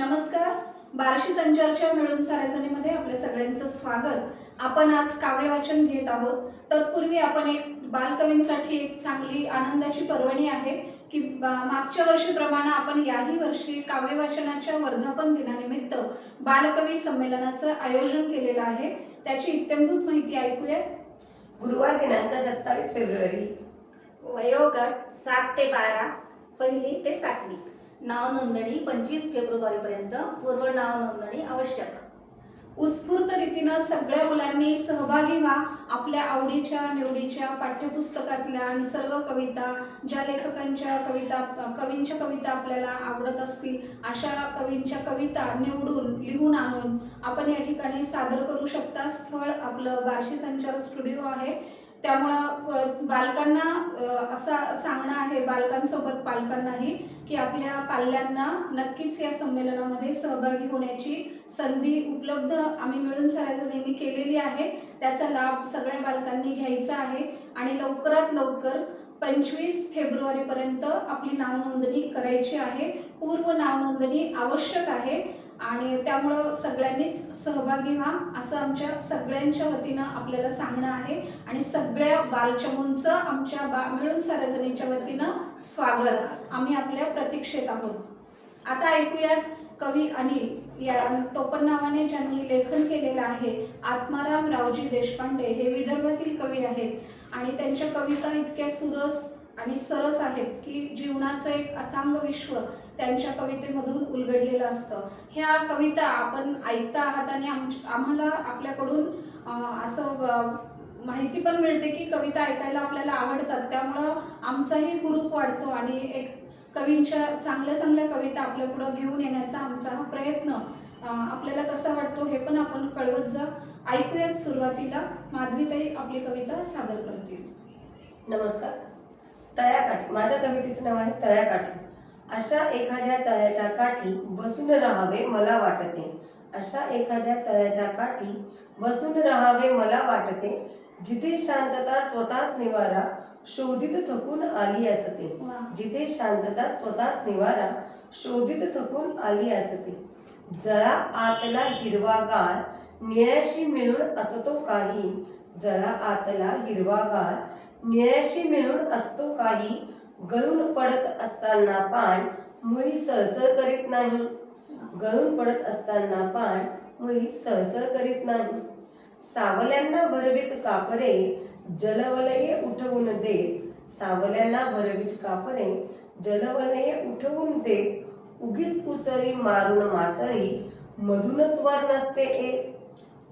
नमस्कार. बार्शी संचारच्या मिळून सारेजणीमध्ये आपल्या सगळ्यांचं स्वागत. आपण आज काव्यवाचन घेत आहोत. तत्पूर्वी आपण एक बालकवींसाठी एक चांगली आनंदाची पर्वणी आहे की बा- मागच्या वर्षीप्रमाणे आपण याही वर्षी काव्यवाचनाच्या वर्धापन दिनानिमित्त बालकवी संमेलनाचं आयोजन केलेलं आहे. त्याची इत्यंभूत माहिती ऐकूया गुरुवार दिनांक सत्तावीस फेब्रुवारी. वयोगट सात ते बारा पहिली ते सातवी. नाव नोंदणी पंचवीस फेब्रुवारीपर्यंत पूर्व नाव नोंदणी आवश्यक. उत्स्फूर्त रीतीनं सगळ्या मुलांनी सहभागी व्हा. आपल्या आवडीच्या निवडीच्या पाठ्यपुस्तकातल्या निसर्ग कविता ज्या लेखकांच्या कविता कवींच्या कविता आपल्याला आवडत असतील अशा कवींच्या कविता निवडून लिहून आणून आपण या ठिकाणी सादर करू शकता. स्थळ आपलं बार्शी संचार स्टुडिओ आहे. त्यामुळं बालकांना असा सांगणं आहे बालकांसोबत पालकांनाही की आपल्या पाल्यांना नक्कीच या संमेलनामध्ये सहभागी होण्याची संधी उपलब्ध आम्ही मिळून सरायजणींनी केलेली आहे. त्याचा लाभ सगळ्या बालकांनी घ्यायचा आहे आणि लवकरात लवकर पंचवीस फेब्रुवारीपर्यंत आपली नावनोंदणी करायची आहे. पूर्व नावनोंदणी आवश्यक आहे. आणि त्यामुळं सगळ्यांनीच सहभागी व्हा असं आमच्या सगळ्यांच्या वतीनं आपल्याला सांगणं आहे. आणि सगळ्या बालचमूंचं आमच्या बा मिळून सार्वजनिकच्या वतीनं स्वागत. आम्ही आपल्या प्रतीक्षेत आहोत. आता ऐकूयात कवी अनिल या टोपण नावाने ज्यांनी लेखन केलेलं आहे आत्माराम रावजी देशपांडे. हे विदर्भातील कवी आहेत. आणि त्यांच्या कविता इतक्या सुरस आणि सरस आहेत की जीवनाचं एक अथांग विश्व त्यांच्या कवितेमधून उलगडलेलं असतं. ह्या कविता आपण ऐकता आहात आणि आम आम्हाला आपल्याकडून असं माहिती पण मिळते की कविता ऐकायला आपल्याला आवडतात. त्यामुळं आमचाही ग्रुप वाढतो आणि एक कवींच्या चांगल्या चांगल्या कविता आपल्या पुढं घेऊन येण्याचा आमचा हा प्रयत्न आपल्याला कसा वाटतो हे पण आपण कळवत जा. ऐकूयात सुरुवातीला. माधवीताई आपली कविता सादर करतील. नमस्कार. तळ्याकाठी माझ्या कवितेचं नाव आहे तळ्याकाठी. अशा एखाद्या तळ्याच्या काठी बसून राहावे मला वाटते. अशा एखाद्या तळ्याच्या काठी बसून राहावे मला वाटते. जिथे शांतता स्वतःच निवारा शोधित थकून आली असते. जिथे शांतता स्वतःच निवारा शोधित थकून आली असते. जरा आतला हिरवागार निळ्याशी मिळून असतो काही. जरा आतला हिरवागार निळ्याशी मिळून असतो काही गळून पडत असताना पान मुळी सळसळ करीत नाही. गळून पडत असताना पान मुळी सळसळ करीत नाही. सावल्यांना भरवीत कापरे जलवलये उठवून देत. सावल्यांना भरवीत कापरे जलवलये उठवून देत. उगीच उसळी मारून मासळी मधूनच वर नसते एक.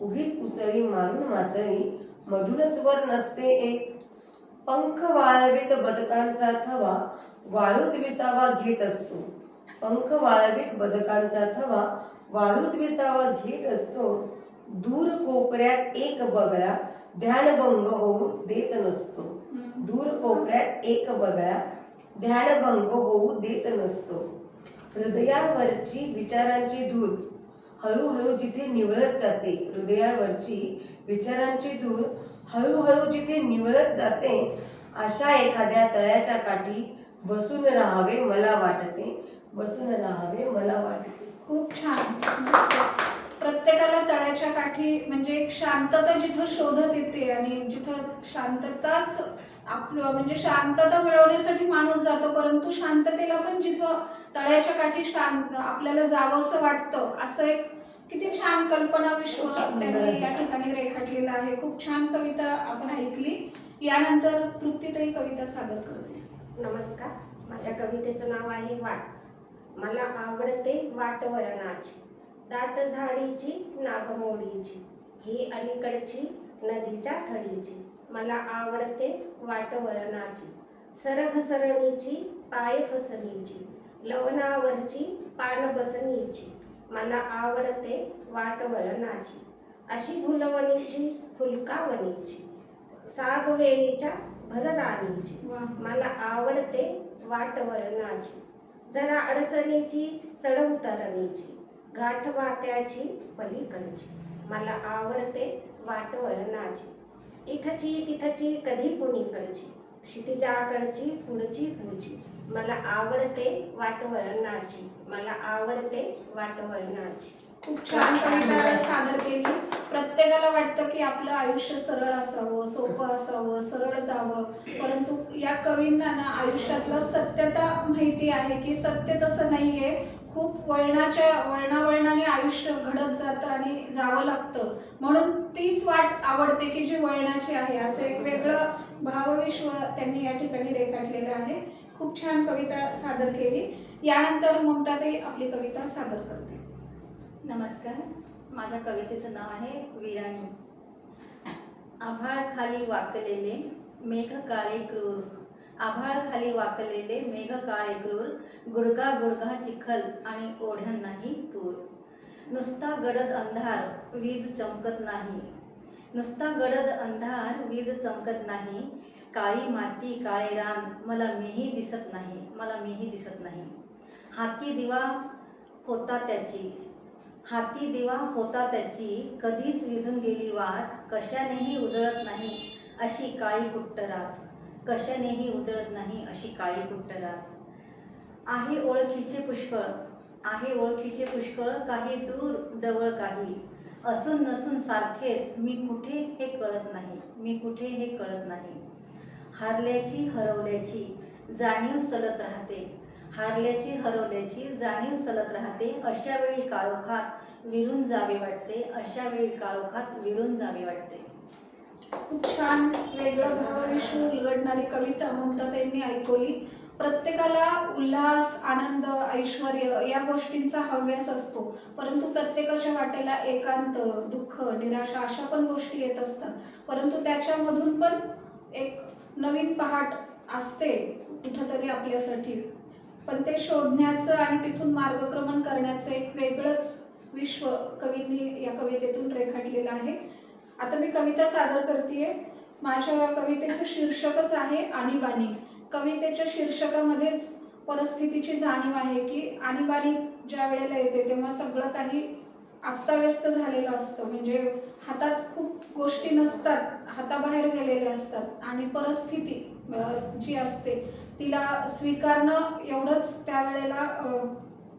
उगीच उसळी मारून मासळी मधूनच वर नसते एक. पंख वाळवीत बदकांचा थवा वाळूत विसावा घेत असतो. पंख वाळवीत बदकांचा थवा वाळूत विसावा घेत असतो. दूर कोपऱ्यात एक बगळा ध्यानभंग होऊ देत नसतो. दूर कोपऱ्यात एक बगळा ध्यानभंग होऊ देत नसतो. हृदयावरची विचारांची धूळ हळूहळू जिथे निवळत जाते हृदयावरची विचारांची धूळ हळूहळू जिथे निवळत जाते अशा एखाद्या तळ्याच्या काठी बसून राहावे मला वाटते. बसून राहावे मला वाटते. खूप छान. प्रत्येकाला तळ्याच्या काठी म्हणजे एक शांतता जिथं शोधत येते आणि जिथं शांतताच आपलं म्हणजे शांतता मिळवण्यासाठी माणूस जातो परंतु शांततेला पण जिथं तळ्याच्या काठी शांत आपल्याला जावंसं वाटतं असं एक किती छान कल्पना विश्व या ठिकाणी रेखाटलेलं आहे. खूप छान कविता आपण ऐकली. यानंतर तृप्तीतही कविता सादर करते नमस्कार. माझ्या कवितेचं नाव आहे वाट. मला आवडते वाट वळणाची दाट झाडीची नागमोडीची ही अलीकडची नदीच्या थडीची मला आवडते वाट वळणाची सरघसरणीची पाय फसणीची लवणावरची पान बसणीची मला आवडते वाट वळणाची अशी फुलवणीची फुलकावणीची सागवेणीच्या भरराणीची. मला आवडते वाट वळणाची जरा अडचणीची चढ उतरणीची गाठ वात्याची पलीकडची. मला आवडते वाट वळणाची इथची तिथची कधी कुणीकडची क्षितिजाकडची पुढची पुढची. मला आवडते वाटवळणाची मला आवडते वाटवळणाची खूप छान कविता सादर केली. प्रत्येकाला वाटतं की आपलं आयुष्य सरळ असावं सोपं असावं सरळ जावं. परंतु या कवींना ना आयुष्यातलं सत्यता माहिती आहे की सत्य तसं नाहीये. खूप वळणाच्या वळणावळणाने आयुष्य घडत जातं आणि जावं लागतं. म्हणून तीच वाट आवडते की जी वळणाची आहे. असं एक वेगळं भावविश्व त्यांनी या ठिकाणी रेखाटलेलं आहे. खूप छान कविता सादर केली. यानंतर ममताताई आपली कविता सादर करते नमस्कार माझ्या कवितेचं नाव आहे वीराणी आभाळ खाली वाकलेले मेघ काळे क्रूर. आभाळ खाली वाकलेले मेघ काळे क्रूर गुडगा गुडगा चिखल आणि ओढ्यांनाही तूर. नुसता गडद अंधार वीज चमकत नाही. नुसता गडद अंधार वीज चमकत नाही. काळी माती काळे रान मला मीही दिसत नाही मला मीही दिसत नाही. हाती दिवा होता त्याची. हाती दिवा होता त्याची कधीच विझून गेली वात कशानेही उजळत नाही अशी काळी कुट्ट रात कशानेही उजळत नाही अशी काळी कुट्ट रात आहे ओळखीचे पुष्कळ आहे ओळखीचे पुष्कळ काही दूर जवळ काही. असून नसून सारखेच मी कुठे हे कळत नाही मी कुठे हे कळत नाही. हारल्याची हरवल्याची जाणीव सलत राहते. हारल्याची हरवल्याची जाणीव सलत राहते. अशा वेळी काळोखात विरून जावे वाटते. अशा वेळी काळोखात विरून जावे वाटते. खूप छान वेगळं भावविश्व उलगडणारी कविता ममता त्यांनी ऐकवली. प्रत्येकाला उल्हास आनंद ऐश्वर या गोष्टींचा हव्यास असतो. परंतु प्रत्येकाच्या वाटेला एकांत दुःख निराशा अशा पण गोष्टी येत असतात. परंतु त्याच्यामधून पण एक नवीन पहाट असते कुठंतरी आपल्यासाठी. पण ते शोधण्याचं आणि तिथून मार्गक्रमण करण्याचं एक वेगळंच विश्व कवींनी या कवितेतून रेखाटलेलं आहे. आता मी कविता सादर करते माझ्या कवितेचं शीर्षकच आहे आणीबाणी. कवितेच्या शीर्षकामध्येच परिस्थितीची जाणीव आहे की आणीबाणी ज्या वेळेला येते तेव्हा सगळं काही अस्ताव्यस्त झालेलं असतं. म्हणजे हातात खूप गोष्टी नसतात हाताबाहेर गेलेल्या असतात आणि परिस्थिती जी असते तिला स्वीकारणं एवढंच त्यावेळेला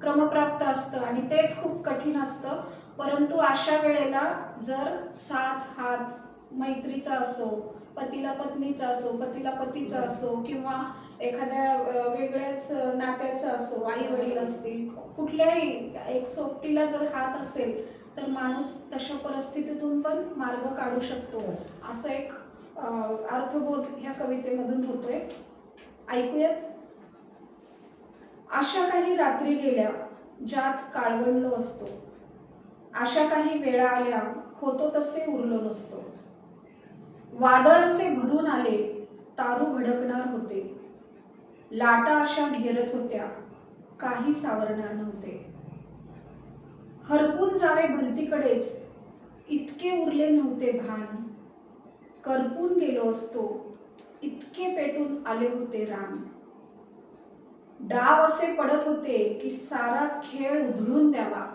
क्रमप्राप्त असतं आणि तेच खूप कठीण असतं. परंतु अशा वेळेला जर साथ हात मैत्रीचा असो पतीला पत्नीचा असो पतीला पतीचा असो किंवा एखाद्या वेगळ्याच नात्याचा असो आई वडील असतील कुठल्याही एक सोबतीला जर हात असेल तर माणूस तशा परिस्थितीतून पण मार्ग काढू शकतो. असं एक अर्थबोध ह्या कवितेमधून होतोय. ऐकूयात. अशा काही रात्री गेल्या ज्यात काळवंडलो असतो. अशा काही वेळा आल्या होतो तसे उरलो नसतो. वादळ असे भरून आले तारू भडकणार होते. लाटा अशा घेरत होत्या काही सावरणार नव्हते. हरपून जावे भलतीकडेच इतके उरले नव्हते भान. करपून गेलो असतो इतके पेटून आले होते रान डाव असे पडत होते की सारा खेळ उधळून द्यावा.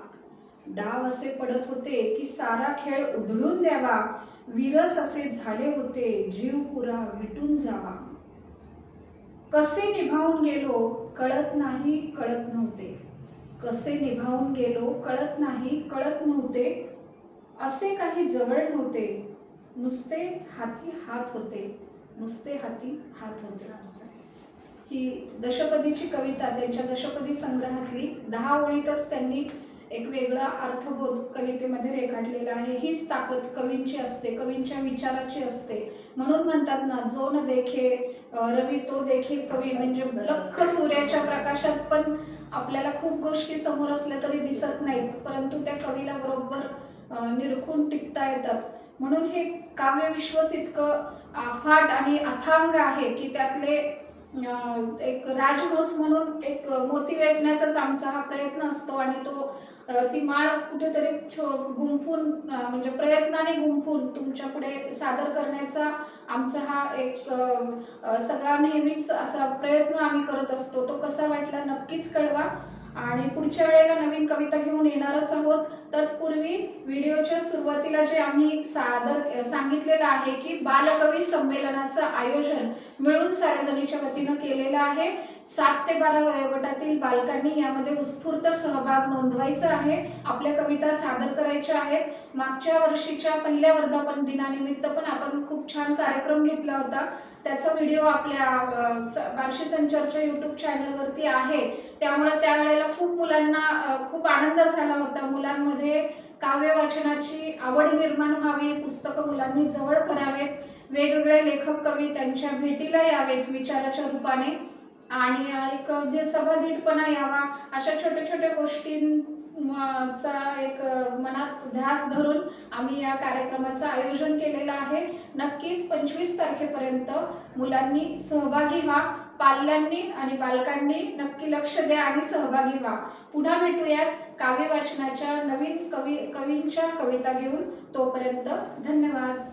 डाव असे पडत होते की सारा खेळ उधळून द्यावा. विरस असे झाले होते जीव पुरा विटून जावा. कसे निभावून गेलो कळत नाही कळत नव्हते. कसे निभावून गेलो कळत नाही कळत नव्हते. असे काही जवळ नव्हते. नुसते हाती हात होते नुसते हाती हात होते. ही दशपदीची कविता त्यांच्या दशपदी संग्रहातली दहा ओळीतच त्यांनी एक वेगळा अर्थबोध कवितेमध्ये रेखाटलेला आहे. हीच ताकद कवींची असते कवींच्या विचाराची असते. म्हणून म्हणतात ना जो न देखे रवी तो देखे कवी. म्हणजे लख सूर्याच्या प्रकाशात पण आपल्याला खूप गोष्टी समोर असल्या तरी दिसत नाहीत परंतु त्या कवीला बरोबर निरखून टिपता येतात. म्हणून हे काव्यविश्वच इतकं अफाट आणि अथांग आहे की त्यातले एक राजभोस म्हणून एक मोती वेचण्याचाच आमचा हा प्रयत्न असतो आणि तो ती माळ कुठेतरी छो गुंफून म्हणजे प्रयत्नाने गुंफून तुमच्यापुढे सादर करण्याचा आमचा हा एक सगळा नेहमीच असा प्रयत्न आम्ही करत असतो. तो कसा वाटला नक्कीच कळवा. आणि पुढच्या वेळेला नवीन कविता घेऊन येणारच आहोत. तत्पूर्वी व्हिडिओच्या सुरुवातीला जे आम्ही सादर सांगितलेलं आहे की बालकवी संमेलनाचं आयोजन मिळून सार्वजनिकच्या वतीनं केलेलं आहे. सात ते बारा वयोगटातील बालकांनी यामध्ये उत्स्फूर्त सहभाग नोंदवायचा आहे. आपल्या कविता सादर करायच्या आहेत. मागच्या वर्षीच्या पहिल्या वर्धापन दिनानिमित्त पण आपण खूप छान कार्यक्रम घेतला होता. त्याचा व्हिडिओ आपल्या बार्शी संचारच्या यूट्यूब चॅनलवरती आहे. त्यामुळे त्यावेळेला खूप मुलांना खूप आनंद झाला होता. मुलांमध्ये काव्य वाचनाची आवड निर्माण व्हावी पुस्तकं मुलांनी जवळ करावेत. वेगवेगळे लेखक कवी त्यांच्या भेटीला यावेत विचाराच्या रूपाने. आणि एक जे सभाधीटपणा यावा अशा छोट्या छोट्या चा एक मनात ध्यास धरून आम्ही या कार्यक्रमाचं आयोजन केलेलं आहे. नक्कीच पंचवीस तारखेपर्यंत मुलांनी सहभागी व्हा पाल्यांनी आणि बालकांनी नक्की लक्ष द्या आणि सहभागी व्हा. पुन्हा भेटूयात काव्य वाचनाच्या नवीन कवी कवींच्या कविता घेऊन. तोपर्यंत धन्यवाद.